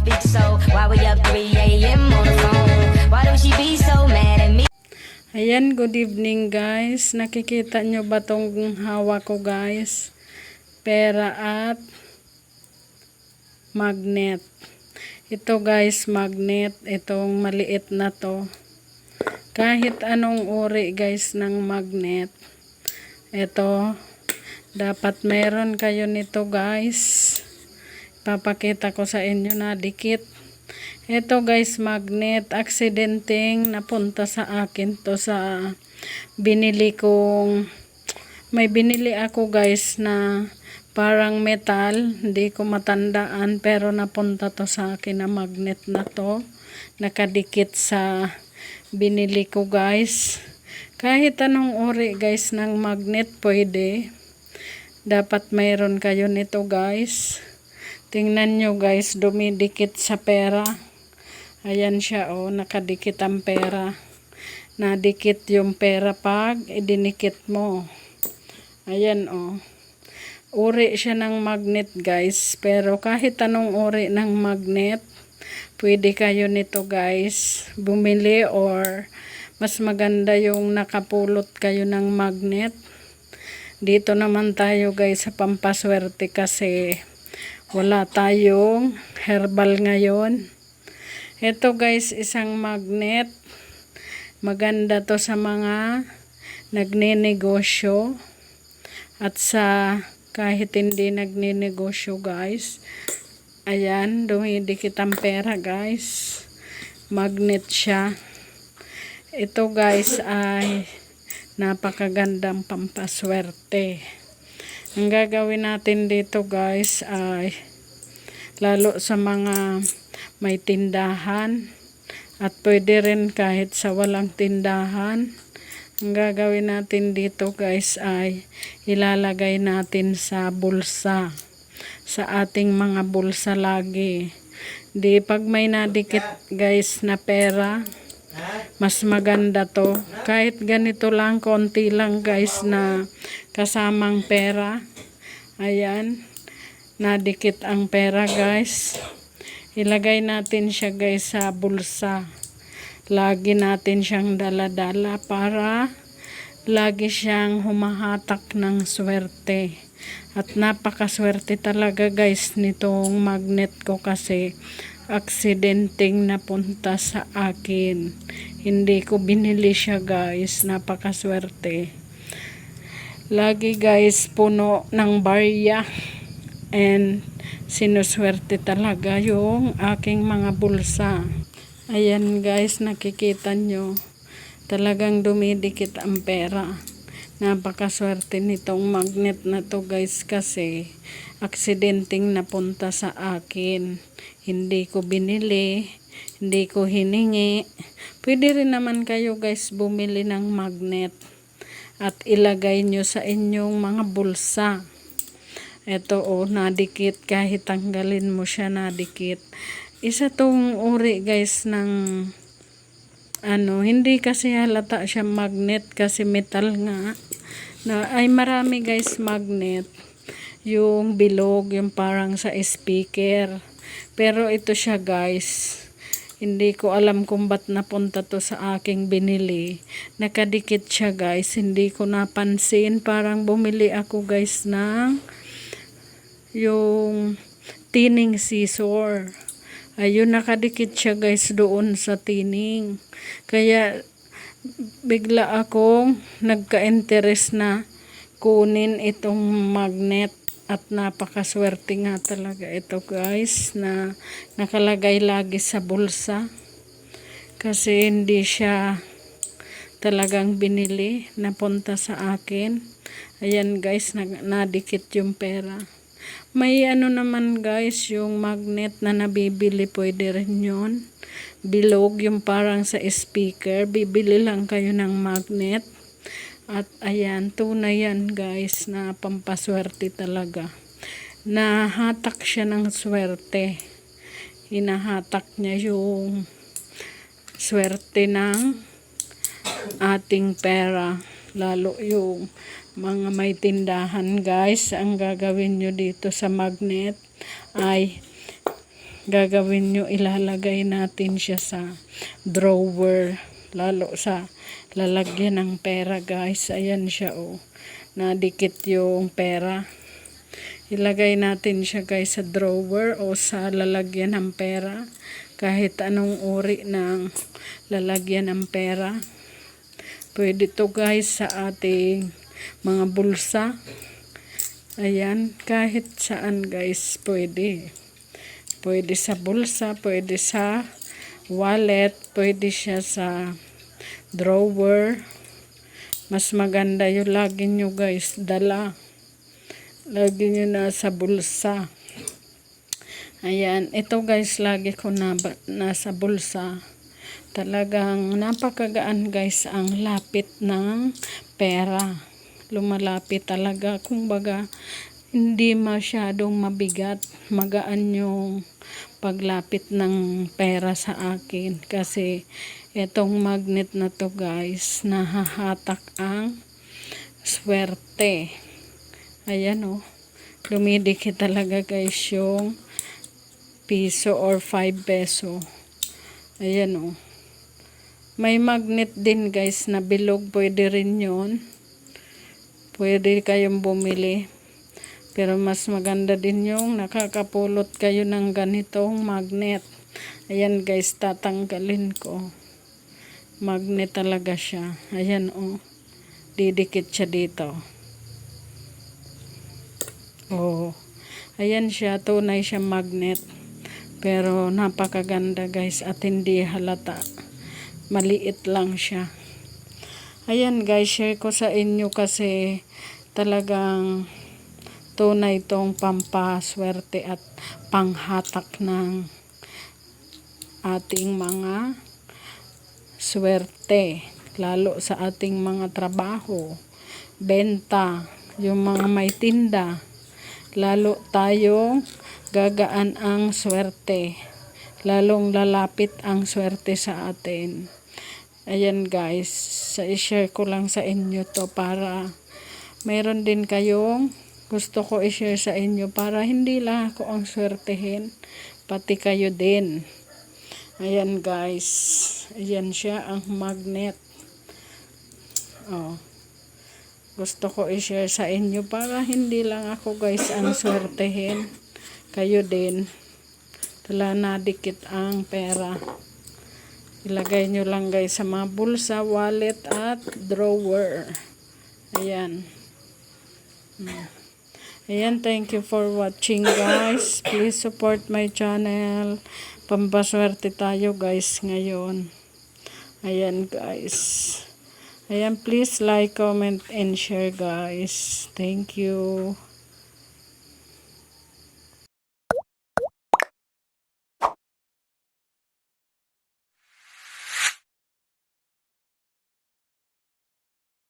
speak so. Why we up 3 a.m. on the phone? Why do she be so mad at me? Ayan, good evening guys. Nakikita nyo ba tong hawak ko guys? Pera at magnet. Ito guys, magnet. Itong maliit na to. Kahit anong uri guys ng magnet. Ito, dapat meron kayo nito guys. Papakita ko sa inyo na dikit. Ito guys, magnet. Aksidenteng napunta sa akin to sa binili kong may binili ako guys na parang metal. Hindi ko matandaan pero napunta to sa akin na magnet na to. Nakadikit sa binili ko guys. Kahit anong uri guys ng magnet pwede. Dapat mayroon kayo nito guys. Tingnan nyo guys, dumidikit sa pera. Ayan siya oh, nakadikit ang pera. Nadikit yung pera pag idinikit mo. Ayan oh. Uri siya ng magnet guys. Pero kahit anong uri ng magnet, pwede kayo nito guys. Bumili or mas maganda yung nakapulot kayo ng magnet. Dito naman tayo guys sa pampaswerte kasi wala tayong herbal ngayon. Ito guys, isang magnet. Maganda to sa mga nagninegosyo at sa kahit hindi nagninegosyo guys. Ayan, dumidikit ang pera guys. Magnet siya. Ito guys ay napakagandang pampaswerte. Ang gagawin natin dito guys ay lalo sa mga may tindahan at pwede rin kahit sa walang tindahan. Ang gagawin natin dito guys ay ilalagay natin sa bulsa. Sa ating mga bulsa lagi. Di pag may nadikit guys na pera, mas maganda to. Kahit ganito lang, konti lang guys na kasamang pera. Ayan. Nadikit ang pera guys. Ilagay natin siya guys sa bulsa. Lagi natin siyang daladala para lagi siyang humahatak ng swerte. At napakaswerte talaga guys nitong magnet ko kasi aksidenteng napunta sa akin. Hindi ko binili siya guys. Napakaswerte. Lagi guys puno ng barya. And sinuswerte talaga yung aking mga bulsa. Ayan guys, nakikita nyo. Talagang dumidikit ang pera. Napakaswerte nitong magnet na to guys kasi aksidenteng napunta sa akin. Hindi ko binili, hindi ko hiningi. Pwede rin naman kayo guys bumili ng magnet at ilagay nyo sa inyong mga bulsa. Ito o, oh, nadikit. Kahit tanggalin mo siya, nadikit. Isa tong uri guys ng ano, hindi kasi halata siya magnet kasi metal nga. Na, ay marami guys magnet. Yung bilog, yung parang sa speaker. Pero ito siya guys. Hindi ko alam kung ba't napunta to sa aking binili. Nakadikit siya guys. Hindi ko napansin. Parang bumili ako guys ng yung tining scissor. Ayun, nakadikit siya guys doon sa tining. Kaya bigla akong nagka-interest na kunin itong magnet at napakaswerte nga talaga ito guys na nakalagay lagi sa bulsa. Kasi hindi siya talagang binili napunta sa akin. Ayan guys nadikit yung pera may ano naman guys, yung magnet na nabibili, pwede rin yun. Bilog, yung parang sa speaker. Bibili lang kayo ng magnet. At ayan, tunay yan guys, na pampaswerte talaga. Nahatak siya ng swerte. Hinahatak niya yung swerte ng ating pera. Lalo yung mga may tindahan guys ang gagawin nyo dito sa magnet ay gagawin nyo, ilalagay natin siya sa drawer. Lalo sa lalagyan ng pera guys. Ayan siya oh. Nadikit yung pera. Ilagay natin siya guys sa drawer o sa lalagyan ng pera. Kahit anong uri ng lalagyan ng pera. Pwede to guys sa ating mga bulsa. Ayan, kahit saan guys pwede. Pwede sa bulsa, pwede sa wallet, pwede siya sa drawer. Mas maganda yung lagi nyo guys dala. Lagi nyo na sa bulsa. Ayan, ito guys lagi ko na nasa bulsa. Talagang napakagaan guys ang lapit ng pera. Lumalapit talaga. Kung baga, hindi masyadong mabigat. Magaan yung paglapit ng pera sa akin. Kasi itong magnet na to guys, nahahatak ang swerte. Ayan. Oh. Lumidikit talaga guys yung piso or 5 peso. Ayan o. Oh. May magnet din guys na bilog. Pwede rin yun. Pwede kayong bumili. Pero mas maganda din yung nakakapulot kayo ng ganitong magnet. Ayan guys, tatanggalin ko. Magnet talaga siya. Ayan o. Oh. Didikit siya dito. Oh. Ayan siya. Tunay siya magnet. Pero napakaganda guys at hindi halata. Maliit lang siya. Ayan guys share ko sa inyo kasi talagang tunay itong pampaswerte at panghatak ng ating mga swerte lalo sa ating mga trabaho benta yung mga may tinda. Lalo tayong gagaan ang swerte lalong lalapit ang swerte sa atin Ayan guys, sa i-share ko lang sa inyo to para meron din kayong gusto ko i-share sa inyo para hindi lang ako ang swertehin, pati kayo din. Ayan guys, ayan siya ang magnet. Oh. Gusto ko i-share sa inyo para hindi lang ako guys ang swertehin, kayo din. Tala na dikit ang pera. Ilagay nyo lang guys sa mga bulsa, wallet at drawer. Ayan. Hmm. Ayan, thank you for watching guys. Please support my channel. Pampaswerte tayo guys ngayon. Ayan guys. Ayan, please like, comment, and share guys. Thank you.